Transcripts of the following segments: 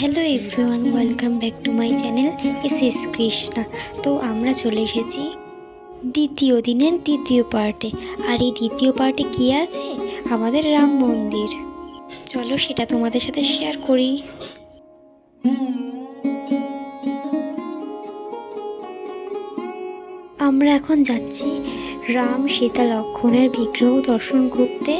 Hello everyone, welcome back to my channel S S Krishna. তো আমরা চলে এসেছি দ্বিতীয় দিনের দ্বিতীয় পার্টে। আর এই দ্বিতীয় পার্টে কী আছে? আমাদের রাম মন্দির। চলো সেটা তোমাদের সাথে শেয়ার করি। আমরা এখন যাচ্ছি রাম সীতা লক্ষণের বিগ্রহ দর্শন করতে।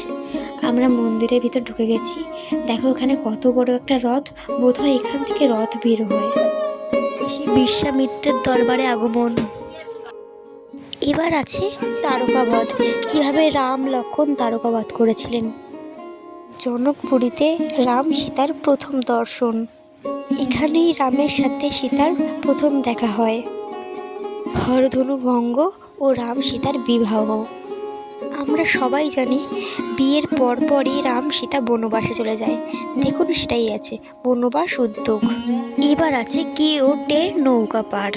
আমরা মন্দিরের ভিতর ঢুকে গেছি। দেখো এখানে কত বড় একটা রথ, বোধহয় এখান থেকে রথ বের হয়। বিশ্বামিত্রের দরবারে আগমন। এবার আছে তারকাবধ। কীভাবে রাম লক্ষণ তারকাবধ করেছিলেন? জনকপুরীতে রাম সীতার প্রথম দর্শন। এখানেই রামের সাথে সীতার প্রথম দেখা হয়। হরধনু ভঙ্গ ও রাম সীতার বিবাহ। আমরা সবাই জানি বিয়ের পরপরই রাম সীতা বনবাসে চলে যায়। দেখুন সেটাই আছে, বনবাস উদ্যোগ। এবার আছে কেওটের নৌকা পার।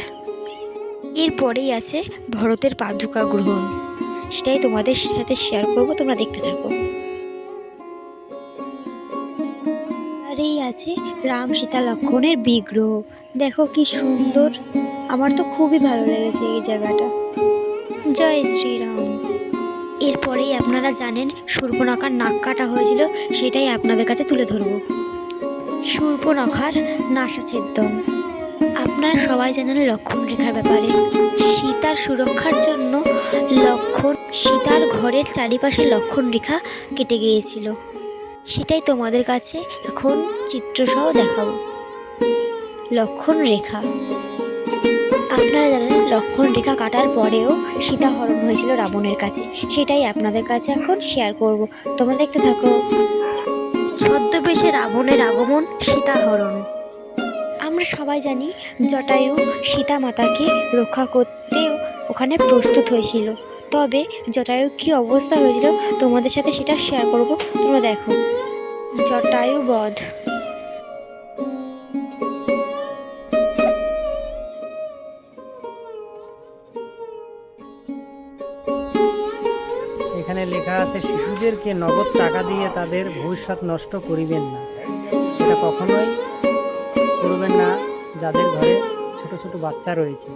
এরপরেই আছে ভরতের পাদুকা গ্রহণ। সেটাই তোমাদের সাথে শেয়ার করব, তোমরা দেখতে থাকো। আর এই আছে রাম সীতা লক্ষণের বিগ্রহ। দেখো কি সুন্দর। আমার তো খুবই ভালো লেগেছে এই জায়গাটা। জয় শ্রীরাম। এরপরেই আপনারা জানেন সূর্পনখার নাক কাটা হয়েছিল, সেটাই আপনাদের কাছে তুলে ধরব। সূর্পনখার নাসাছেদন আপনারা সবাই জানেন লক্ষণ রেখার ব্যাপারে। সীতার সুরক্ষার জন্য লক্ষণ, সীতার ঘরের চারিপাশে লক্ষণ রেখা কেটে গিয়েছিল। সেটাই তোমাদের কাছে এখন চিত্রসহ দেখাবো। লক্ষণ রেখা আপনারা জানেন লক্ষণ রেখা কাটার পরেও সীতা হরণ হয়েছিল রাবণের কাছে। সেটাই আপনাদের কাছে এখন শেয়ার করব। তোমরা দেখতে থাকো। ছদ্মবেশে রাবণের আগমন, সীতা হরণ। আমরা সবাই জানি জটায়ু সীতা মাতাকে রক্ষা করতেও ওখানে প্রস্তুত হয়েছিল। তবে জটায়ু কী অবস্থা হয়েছিল, তোমাদের সাথে সেটা শেয়ার করব। তোমরা দেখো। জটায়ু বধ এখানে লেখা আছে, শিশুদেরকে নগদ টাকা দিয়ে তাদের ভবিষ্যৎ নষ্ট করিবেন না। এটা কখনোই করবেন না যাদের ঘরে ছোট ছোট বাচ্চা রয়েছে।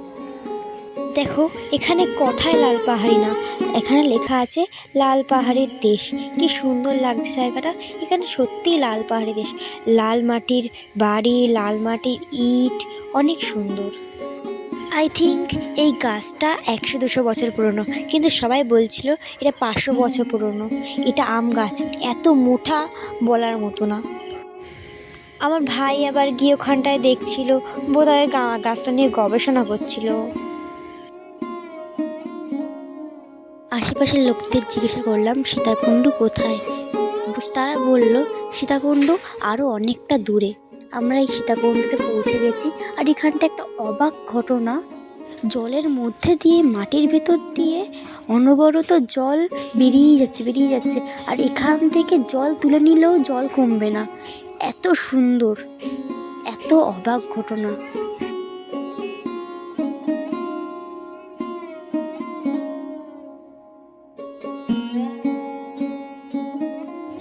দেখো, এখানে কথায় লাল পাহাড়ি না। এখানে লেখা আছে, লাল পাহাড়ের দেশ। কি সুন্দর লাগছে জায়গাটা। এখানে সত্যিই লাল পাহাড়ি দেশ। লাল মাটির বাড়ি, লাল মাটির ইট, অনেক সুন্দর। আই থিঙ্ক এই গাছটা একশো দুশো বছর পুরনো। কিন্তু সবাই বলছিল এটা পাঁচশো বছর পুরনো। এটা আম গাছ। এত মোটা বলার মতো না। আমার ভাই আবার গিয়ে ওখানটায় দেখছিল, বোধহয় গাছটা নিয়ে গবেষণা করছিল। আশেপাশের লোকদের জিজ্ঞাসা করলাম, সীতাকুণ্ড কোথায়? তারা বলল, সীতাকুণ্ড আরও অনেকটা দূরে। আমরা এই সীতাকুণ্ডতে পৌঁছে গেছি আর এখানটা একটা অবাক ঘটনা। জলের মধ্যে দিয়ে, মাটির ভেতর দিয়ে অনবরত জল বেরিয়ে যাচ্ছে বেরিয়ে যাচ্ছে। আর এখান থেকে জল তুলে নিলেও জল কমবে না। এত সুন্দর, এত অবাক ঘটনা।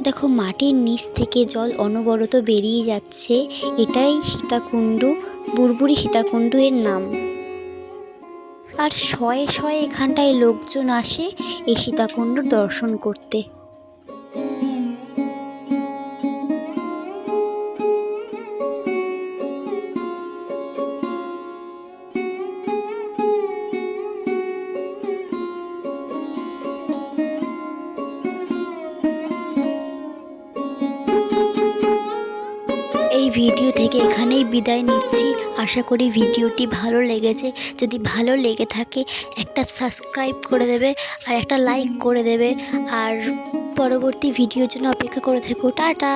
দেখো, মাটির নিচ থেকে জল অনবরত বেরিয়ে যাচ্ছে। এটাই সীতাকুণ্ড, বুড়বুড়ি সীতাকুণ্ড এর নাম। আর শয়ে শয়ে এখানটায় লোকজন আসে এই সীতাকুণ্ড দর্শন করতে। ভিডিও থেকে এখানেই বিদায় নিচ্ছি। আশা করি ভিডিওটি ভালো লেগেছে। যদি ভালো লেগে থাকে, একটা সাবস্ক্রাইব করে দেবে আর একটা লাইক করে দেবে। আর পরবর্তী ভিডিওর জন্য অপেক্ষা করে থেকো। টাটা!